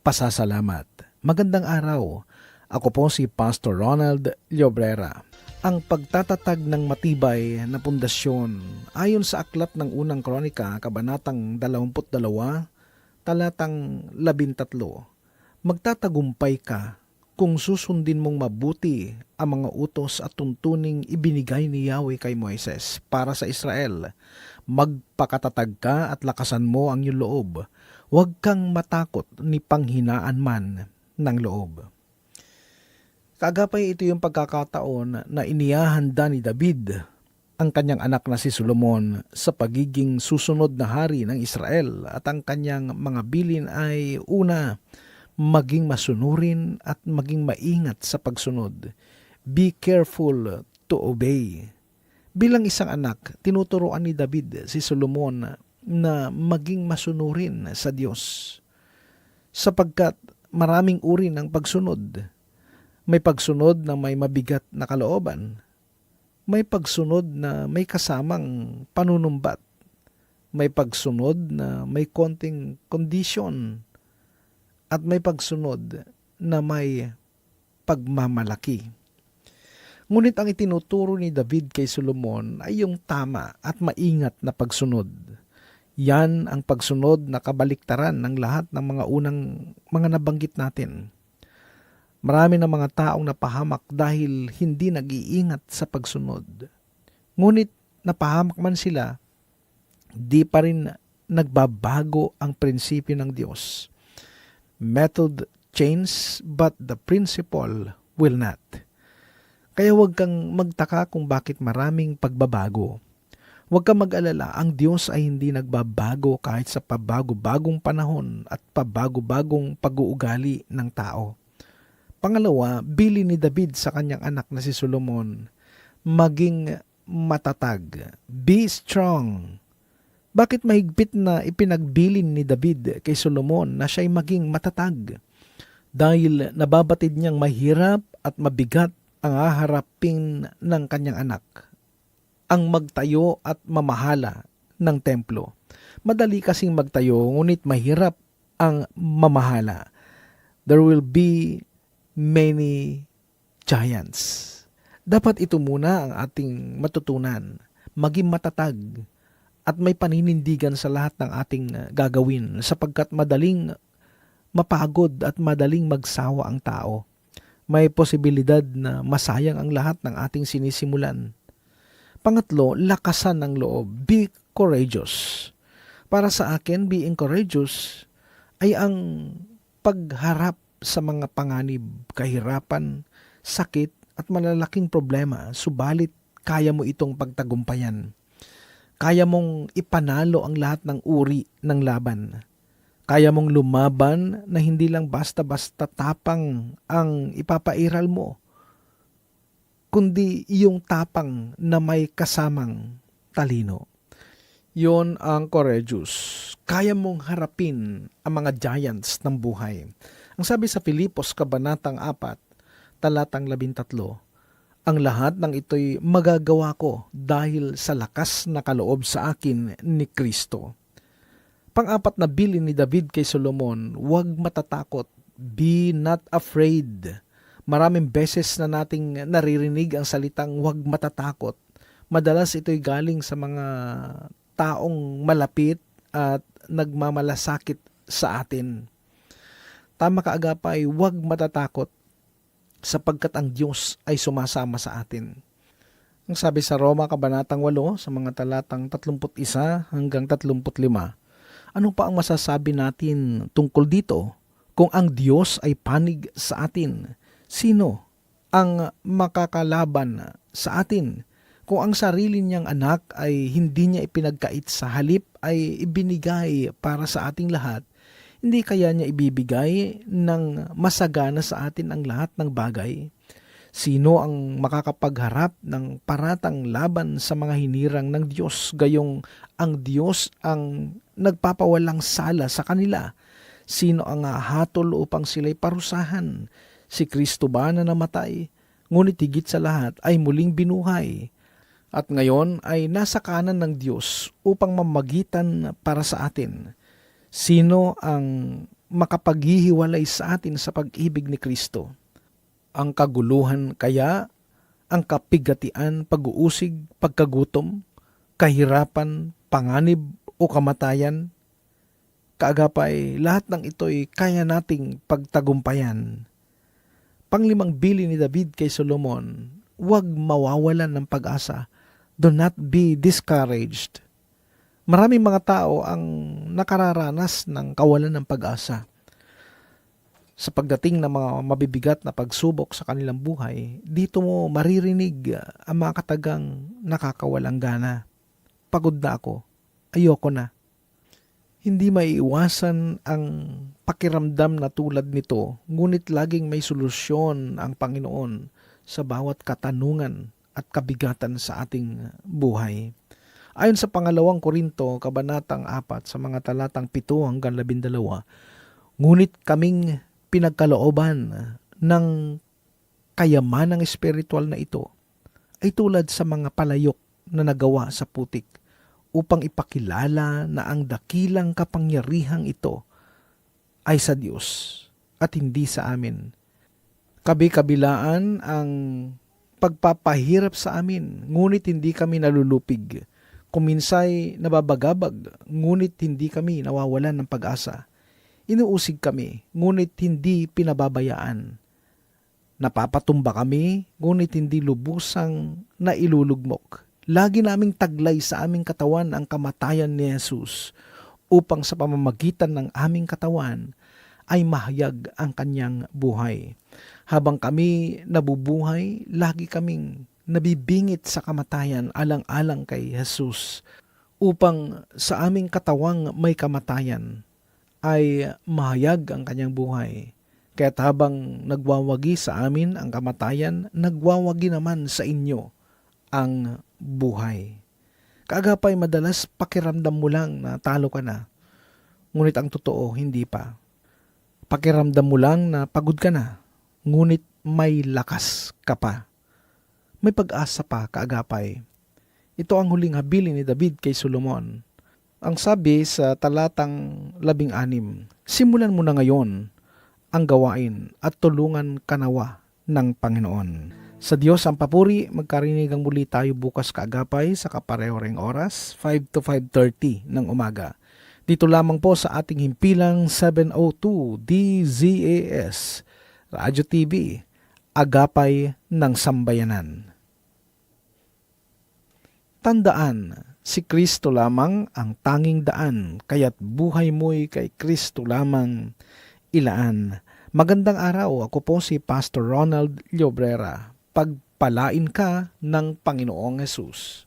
pasasalamat. Magandang araw. Ako po si Pastor Ronald Llobrera. Ang pagtatatag ng matibay na pundasyon ayon sa aklat ng unang kronika, kabanatang 22, talatang 13. Magtatagumpay ka kung susundin mong mabuti ang mga utos at tuntuning ibinigay ni Yahweh kay Moises para sa Israel. Magpakatatag ka at lakasan mo ang iyong loob. Huwag kang matakot ni panghinaan man ng loob. Kagapay ito yung pagkakataon na inihahanda ni David ang kanyang anak na si Solomon sa pagiging susunod na hari ng Israel at ang kanyang mga bilin ay una, maging masunurin at maging maingat sa pagsunod. Be careful to obey. Bilang isang anak, tinuturoan ni David si Solomon na maging masunurin sa Diyos sapagkat maraming uri ng pagsunod. May pagsunod na may mabigat na kalooban. May pagsunod na may kasamang panunumbat. May pagsunod na may konting condition. At may pagsunod na may pagmamalaki. Ngunit ang itinuturo ni David kay Solomon ay yung tama at maingat na pagsunod. Yan ang pagsunod na kabaliktaran ng lahat ng mga unang mga nabanggit natin. Marami ng mga taong napahamak dahil hindi nag-iingat sa pagsunod. Ngunit napahamak man sila, di pa rin nagbabago ang prinsipyo ng Diyos. Method change but the principle will not. Kaya huwag kang magtaka kung bakit maraming pagbabago. Huwag kang mag-alala, ang Diyos ay hindi nagbabago kahit sa pabago-bagong panahon at pabago-bagong pag-uugali ng tao. Pangalawa, bili ni David sa kanyang anak na si Solomon, maging matatag. Be strong. Bakit mahigpit na ipinagbilin ni David kay Solomon na siya'y maging matatag? Dahil nababatid niyang mahirap at mabigat ang haharapin ng kanyang anak. Ang magtayo at mamahala ng templo. Madali kasing magtayo, ngunit mahirap ang mamahala. There will be many giants. Dapat ito muna ang ating matutunan. Maging matatag at may paninindigan sa lahat ng ating gagawin sapagkat madaling mapagod at madaling magsawa ang tao. May posibilidad na masayang ang lahat ng ating sinisimulan. Pangatlo, lakasan ng loob. Be courageous. Para sa akin, being courageous ay ang pagharap sa mga panganib, kahirapan, sakit at malalaking problema, subalit kaya mo itong pagtagumpayan. Kaya mong ipanalo ang lahat ng uri ng laban. Kaya mong lumaban na hindi lang basta-basta tapang ang ipapairal mo, kundi yung tapang na may kasamang talino. Yon ang courageous. Kaya mong harapin ang mga giants ng buhay. Ang sabi sa Filipos, Kabanatang 4, talatang 13, ang lahat ng ito'y magagawa ko dahil sa lakas na kaloob sa akin ni Kristo. Pang-apat na bilin ni David kay Solomon, huwag matatakot, be not afraid. Maraming beses na nating naririnig ang salitang huwag matatakot. Madalas ito'y galing sa mga taong malapit at nagmamalasakit sa atin. Tama ka agapay, huwag matatakot sapagkat ang Diyos ay sumasama sa atin. Ang sabi sa Roma Kabanatang 8 sa mga talatang 31 hanggang 35, ano pa ang masasabi natin tungkol dito? Kung ang Diyos ay panig sa atin, sino ang makakalaban sa atin? Kung ang sarili niyang anak ay hindi niya ipinagkait sa halip ay ibinigay para sa ating lahat, Hindi kaya niya ibibigay ng masagana sa atin ang lahat ng bagay? Sino ang makakapagharap ng paratang laban sa mga hinirang ng Diyos gayong ang Diyos ang nagpapawalang sala sa kanila? Sino ang hatol upang sila'y parusahan? Si Kristo ba na namatay? Ngunit higit sa lahat ay muling binuhay. At ngayon ay nasa kanan ng Diyos upang mamagitan para sa atin. Sino ang makapaghihiwalay sa atin sa pag-ibig ni Kristo? Ang kaguluhan kaya, ang kapigatian, pag-uusig, pagkagutom, kahirapan, panganib o kamatayan? Kaagapay, lahat ng ito'y kaya nating pagtagumpayan. Panglimang bili ni David kay Solomon, huwag mawawalan ng pag-asa. Do not be discouraged. Maraming mga tao ang nakararanas ng kawalan ng pag-asa. Sa pagdating ng mga mabibigat na pagsubok sa kanilang buhay, dito mo maririnig ang mga katagang nakakawalang gana. Pagod na ako. Ayoko na. Hindi maiiwasan ang pakiramdam na tulad nito, ngunit laging may solusyon ang Panginoon sa bawat katanungan at kabigatan sa ating buhay. Ayon sa pangalawang Korinto, kabanatang 4, sa mga talatang 7 hanggang 12, ngunit kaming pinagkalooban ng kayamanang espiritual na ito ay tulad sa mga palayok na nagawa sa putik upang ipakilala na ang dakilang kapangyarihang ito ay sa Diyos at hindi sa amin. Kabi-kabilaan ang pagpapahirap sa amin, ngunit hindi kami nalulupig. Kuminsay nababagabag, ngunit hindi kami nawawalan ng pag-asa. Inuusig kami, ngunit hindi pinababayaan. Napapatumba kami, ngunit hindi lubusang nailulugmok. Lagi naming taglay sa aming katawan ang kamatayan ni Jesus upang sa pamamagitan ng aming katawan ay mahayag ang kanyang buhay. Habang kami nabubuhay, lagi kaming nabibingit sa kamatayan alang-alang kay Jesus upang sa aming katawang may kamatayan ay mahayag ang kanyang buhay. Kaya't habang nagwawagi sa amin ang kamatayan, nagwawagi naman sa inyo ang buhay. Kaagapay madalas pakiramdam mo lang na talo ka na. Ngunit ang totoo, hindi pa. Pakiramdam mo lang na pagod ka na. Ngunit may lakas ka pa. May pag-asa pa, kaagapay. Ito ang huling habilin ni David kay Solomon. Ang sabi sa talatang labing anim, simulan mo na ngayon ang gawain at tulungan kanawa ng Panginoon. Sa Diyos ang papuri, magkarinigang muli tayo bukas kaagapay sa kapareho oras, 5 to 5.30 ng umaga. Dito lamang po sa ating himpilang 702 DZAS, Radyo TV, Agapay ng Sambayanan. Tandaan, si Kristo lamang ang tanging daan, kaya't buhay mo'y kay Kristo lamang ilaan. Magandang araw, ako po si Pastor Ronald Llobrera. Pagpalain ka ng Panginoong Yesus.